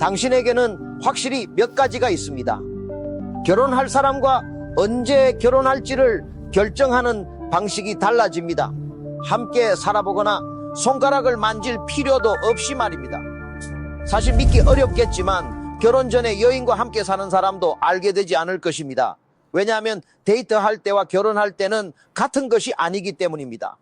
당신에게는 확실히 몇 가지가 있습니다. 결혼할 사람과 언제 결혼할지를 결정하는 방식이 달라집니다. 함께 살아보거나 손가락을 만질 필요도 없이 말입니다. 사실 믿기 어렵겠지만 결혼 전에 여인과 함께 사는 사람도 알게 되지 않을 것입니다. 왜냐하면 데이트할 때와 결혼할 때는 같은 것이 아니기 때문입니다.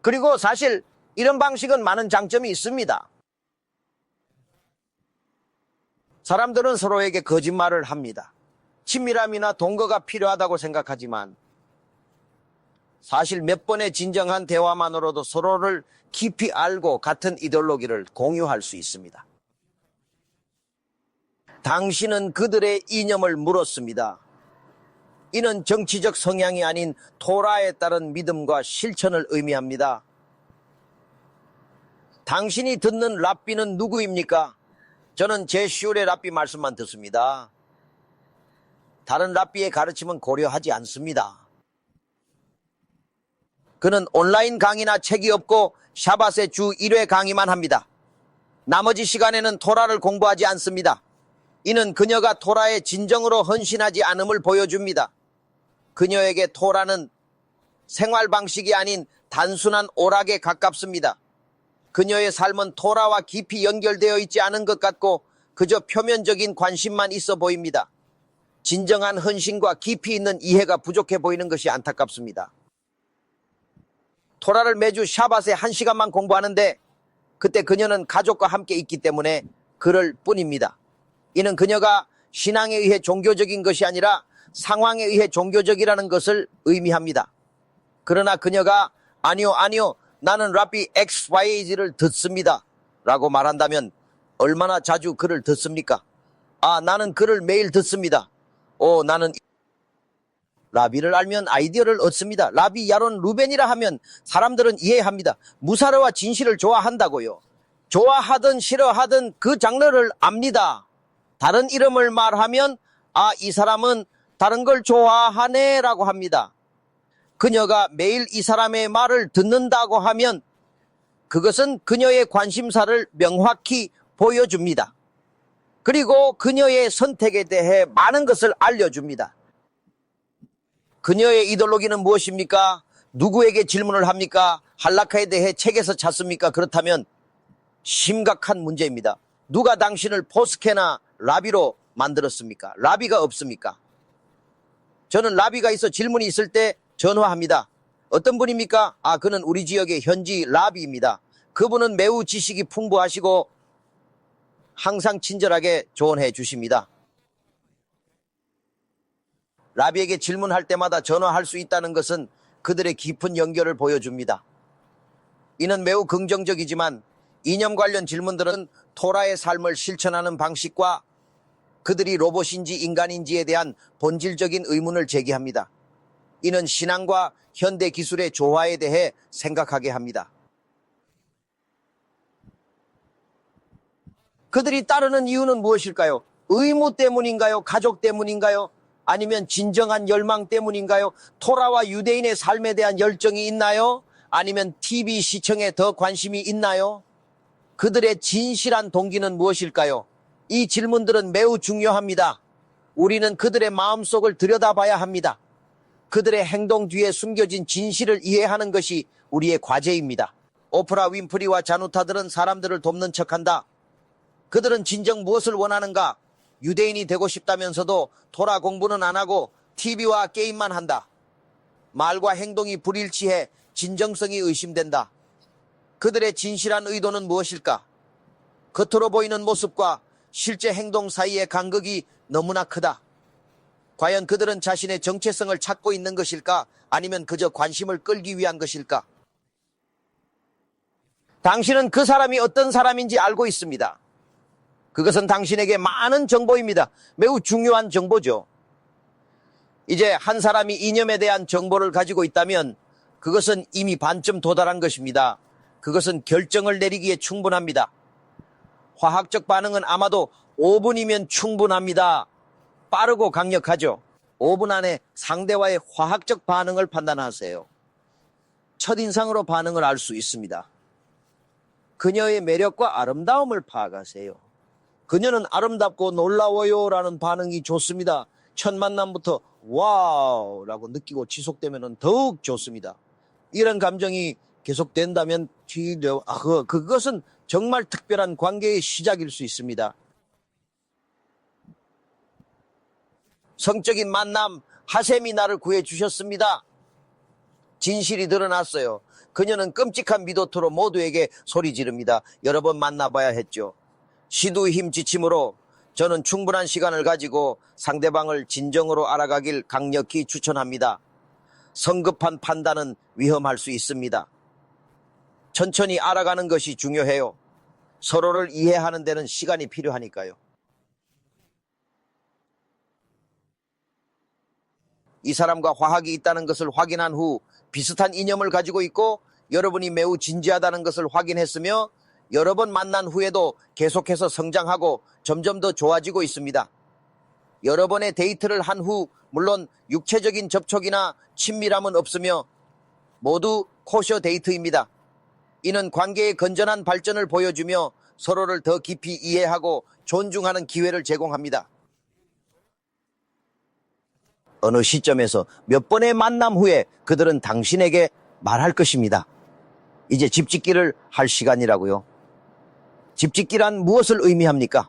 그리고 사실 이런 방식은 많은 장점이 있습니다. 사람들은 서로에게 거짓말을 합니다. 친밀함이나 동거가 필요하다고 생각하지만 사실 몇 번의 진정한 대화만으로도 서로를 깊이 알고 같은 이데올로기를 공유할 수 있습니다. 당신은 그들의 이념을 물었습니다. 이는 정치적 성향이 아닌 토라에 따른 믿음과 실천을 의미합니다. 당신이 듣는 랍비는 누구입니까? 저는 제 시울의 랍비 말씀만 듣습니다. 다른 랍비의 가르침은 고려하지 않습니다. 그는 온라인 강의나 책이 없고 샤바세 주 1회 강의만 합니다. 나머지 시간에는 토라를 공부하지 않습니다. 이는 그녀가 토라에 진정으로 헌신하지 않음을 보여줍니다. 그녀에게 토라는 생활 방식이 아닌 단순한 오락에 가깝습니다. 그녀의 삶은 토라와 깊이 연결되어 있지 않은 것 같고 그저 표면적인 관심만 있어 보입니다. 진정한 헌신과 깊이 있는 이해가 부족해 보이는 것이 안타깝습니다. 토라를 매주 샤바세 한 시간만 공부하는데 그때 그녀는 가족과 함께 있기 때문에 그럴 뿐입니다. 이는 그녀가 신앙에 의해 종교적인 것이 아니라 상황에 의해 종교적이라는 것을 의미합니다. 그러나 그녀가 아니요, 아니요, 나는 랍비 XYZ를 듣습니다. 라고 말한다면 얼마나 자주 그를 듣습니까? 아, 나는 그를 매일 듣습니다. 오, 나는 라비를 알면 아이디어를 얻습니다. 라비 야론 루벤이라 하면 사람들은 이해합니다. 무사르와 진실을 좋아한다고요. 좋아하든 싫어하든 그 장르를 압니다. 다른 이름을 말하면 아, 이 사람은 다른 걸 좋아하네 라고 합니다. 그녀가 매일 이 사람의 말을 듣는다고 하면 그것은 그녀의 관심사를 명확히 보여줍니다. 그리고 그녀의 선택에 대해 많은 것을 알려줍니다. 그녀의 이데올로기는 무엇입니까? 누구에게 질문을 합니까? 할라카에 대해 책에서 찾습니까? 그렇다면 심각한 문제입니다. 누가 당신을 포스케나 라비로 만들었습니까? 라비가 없습니까? 저는 라비가 있어 질문이 있을 때 전화합니다. 어떤 분입니까? 아, 그는 우리 지역의 현지 라비입니다. 그분은 매우 지식이 풍부하시고 항상 친절하게 조언해 주십니다. 라비에게 질문할 때마다 전화할 수 있다는 것은 그들의 깊은 연결을 보여줍니다. 이는 매우 긍정적이지만 이념 관련 질문들은 토라의 삶을 실천하는 방식과 그들이 로봇인지 인간인지에 대한 본질적인 의문을 제기합니다. 이는 신앙과 현대 기술의 조화에 대해 생각하게 합니다. 그들이 따르는 이유는 무엇일까요? 의무 때문인가요? 가족 때문인가요? 아니면 진정한 열망 때문인가요? 토라와 유대인의 삶에 대한 열정이 있나요? 아니면 TV 시청에 더 관심이 있나요? 그들의 진실한 동기는 무엇일까요? 이 질문들은 매우 중요합니다. 우리는 그들의 마음속을 들여다봐야 합니다. 그들의 행동 뒤에 숨겨진 진실을 이해하는 것이 우리의 과제입니다. 오프라 윈프리와 자누타들은 사람들을 돕는 척한다. 그들은 진정 무엇을 원하는가? 유대인이 되고 싶다면서도 토라 공부는 안 하고 TV와 게임만 한다. 말과 행동이 불일치해 진정성이 의심된다. 그들의 진실한 의도는 무엇일까? 겉으로 보이는 모습과 실제 행동 사이의 간극이 너무나 크다. 과연 그들은 자신의 정체성을 찾고 있는 것일까? 아니면 그저 관심을 끌기 위한 것일까? 당신은 그 사람이 어떤 사람인지 알고 있습니다. 그것은 당신에게 많은 정보입니다. 매우 중요한 정보죠. 이제 한 사람이 이념에 대한 정보를 가지고 있다면 그것은 이미 반쯤 도달한 것입니다. 그것은 결정을 내리기에 충분합니다. 화학적 반응은 아마도 5분이면 충분합니다. 빠르고 강력하죠. 5분 안에 상대와의 화학적 반응을 판단하세요. 첫인상으로 반응을 알 수 있습니다. 그녀의 매력과 아름다움을 파악하세요. 그녀는 아름답고 놀라워요 라는 반응이 좋습니다. 첫 만남부터 와우 라고 느끼고 지속되면 더욱 좋습니다. 이런 감정이 계속된다면 뒤려 아, 그, 그것은 정말 특별한 관계의 시작일 수 있습니다. 성적인 만남 하셈이 나를 구해 주셨습니다. 진실이 드러났어요. 그녀는 끔찍한 미도토로 모두에게 소리 지릅니다. 여러 번 만나봐야 했죠. 시도 힘 지침으로 저는 충분한 시간을 가지고 상대방을 진정으로 알아가길 강력히 추천합니다. 성급한 판단은 위험할 수 있습니다. 천천히 알아가는 것이 중요해요. 서로를 이해하는 데는 시간이 필요하니까요. 이 사람과 화학이 있다는 것을 확인한 후 비슷한 이념을 가지고 있고 여러분이 매우 진지하다는 것을 확인했으며 여러 번 만난 후에도 계속해서 성장하고 점점 더 좋아지고 있습니다. 여러 번의 데이트를 한 후 물론 육체적인 접촉이나 친밀함은 없으며 모두 코쇼 데이트입니다. 이는 관계의 건전한 발전을 보여주며 서로를 더 깊이 이해하고 존중하는 기회를 제공합니다. 어느 시점에서 몇 번의 만남 후에 그들은 당신에게 말할 것입니다. 이제 집 짓기를 할 시간이라고요. 집 짓기란 무엇을 의미합니까?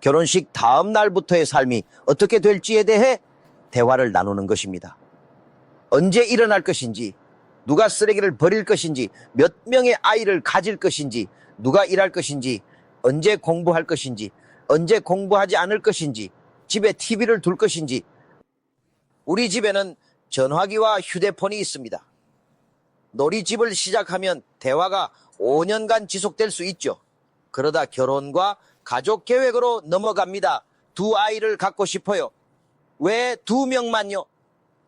결혼식 다음 날부터의 삶이 어떻게 될지에 대해 대화를 나누는 것입니다. 언제 일어날 것인지, 누가 쓰레기를 버릴 것인지, 몇 명의 아이를 가질 것인지, 누가 일할 것인지, 언제 공부할 것인지, 언제 공부하지 않을 것인지, 집에 TV를 둘 것인지, 우리 집에는 전화기와 휴대폰이 있습니다. 놀이집을 시작하면 대화가 5년간 지속될 수 있죠. 그러다 결혼과 가족 계획으로 넘어갑니다. 두 아이를 갖고 싶어요. 왜 두 명만요?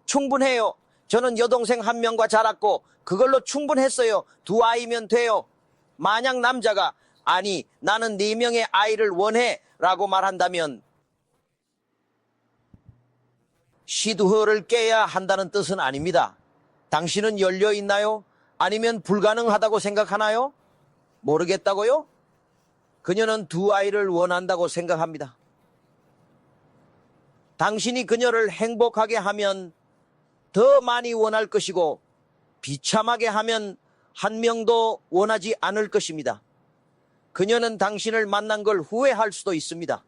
충분해요. 저는 여동생 한 명과 자랐고 그걸로 충분했어요. 두 아이면 돼요. 만약 남자가 아니 나는 네 명의 아이를 원해 라고 말한다면 시두허를 깨야 한다는 뜻은 아닙니다. 당신은 열려 있나요? 아니면 불가능하다고 생각하나요? 모르겠다고요? 그녀는 두 아이를 원한다고 생각합니다. 당신이 그녀를 행복하게 하면 더 많이 원할 것이고 비참하게 하면 한 명도 원하지 않을 것입니다. 그녀는 당신을 만난 걸 후회할 수도 있습니다.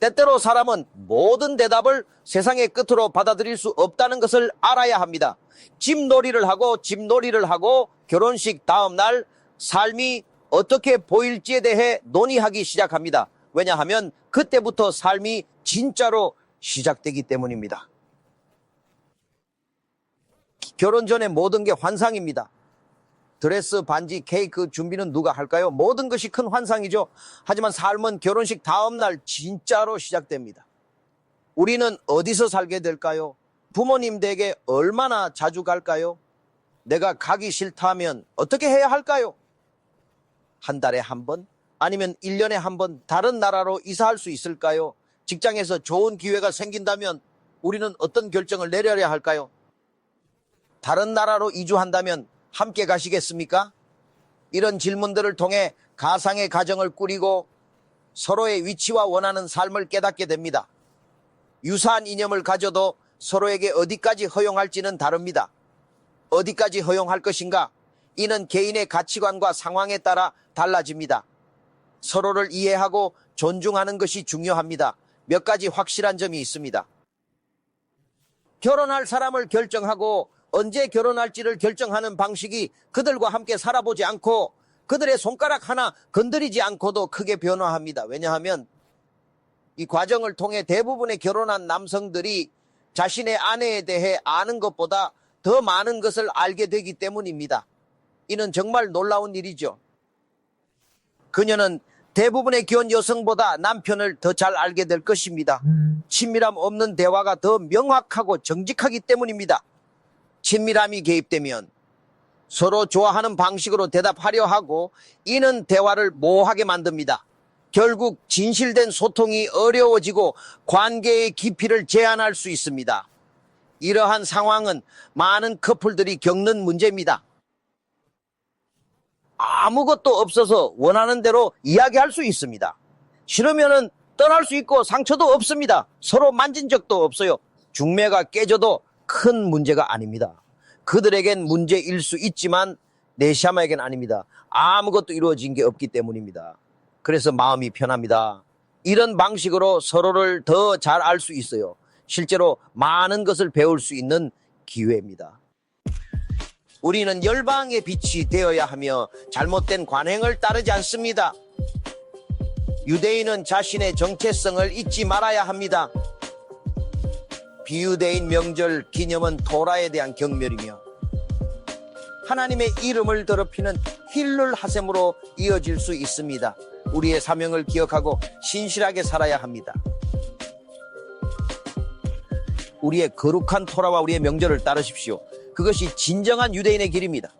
때때로 사람은 모든 대답을 세상의 끝으로 받아들일 수 없다는 것을 알아야 합니다. 집놀이를 하고 집놀이를 하고 결혼식 다음 날 삶이 어떻게 보일지에 대해 논의하기 시작합니다. 왜냐하면 그때부터 삶이 진짜로 시작되기 때문입니다. 결혼 전에 모든 게 환상입니다. 드레스, 반지, 케이크 준비는 누가 할까요? 모든 것이 큰 환상이죠. 하지만 삶은 결혼식 다음날 진짜로 시작됩니다. 우리는 어디서 살게 될까요? 부모님 댁에 얼마나 자주 갈까요? 내가 가기 싫다면 어떻게 해야 할까요? 한 달에 한 번? 아니면 1년에 한 번 다른 나라로 이사할 수 있을까요? 직장에서 좋은 기회가 생긴다면 우리는 어떤 결정을 내려야 할까요? 다른 나라로 이주한다면 함께 가시겠습니까? 이런 질문들을 통해 가상의 가정을 꾸리고 서로의 위치와 원하는 삶을 깨닫게 됩니다. 유사한 이념을 가져도 서로에게 어디까지 허용할지는 다릅니다. 어디까지 허용할 것인가? 이는 개인의 가치관과 상황에 따라 달라집니다. 서로를 이해하고 존중하는 것이 중요합니다. 몇 가지 확실한 점이 있습니다. 결혼할 사람을 결정하고 언제 결혼할지를 결정하는 방식이 그들과 함께 살아보지 않고 그들의 손가락 하나 건드리지 않고도 크게 변화합니다. 왜냐하면 이 과정을 통해 대부분의 결혼한 남성들이 자신의 아내에 대해 아는 것보다 더 많은 것을 알게 되기 때문입니다. 이는 정말 놀라운 일이죠. 그녀는 대부분의 기혼 여성보다 남편을 더 잘 알게 될 것입니다. 친밀함 없는 대화가 더 명확하고 정직하기 때문입니다. 친밀함이 개입되면 서로 좋아하는 방식으로 대답하려 하고 이는 대화를 모호하게 만듭니다. 결국 진실된 소통이 어려워지고 관계의 깊이를 제한할 수 있습니다. 이러한 상황은 많은 커플들이 겪는 문제입니다. 아무것도 없어서 원하는 대로 이야기할 수 있습니다. 싫으면은 떠날 수 있고 상처도 없습니다. 서로 만진 적도 없어요. 중매가 깨져도 큰 문제가 아닙니다. 그들에겐 문제일 수 있지만 네시아마에겐 아닙니다. 아무것도 이루어진 게 없기 때문입니다. 그래서 마음이 편합니다. 이런 방식으로 서로를 더 잘 알 수 있어요. 실제로 많은 것을 배울 수 있는 기회입니다. 우리는 열방의 빛이 되어야 하며 잘못된 관행을 따르지 않습니다. 유대인은 자신의 정체성을 잊지 말아야 합니다. 비유대인 명절 기념은 토라에 대한 경멸이며 하나님의 이름을 더럽히는 힐룰 하셈으로 이어질 수 있습니다. 우리의 사명을 기억하고 신실하게 살아야 합니다. 우리의 거룩한 토라와 우리의 명절을 따르십시오. 그것이 진정한 유대인의 길입니다.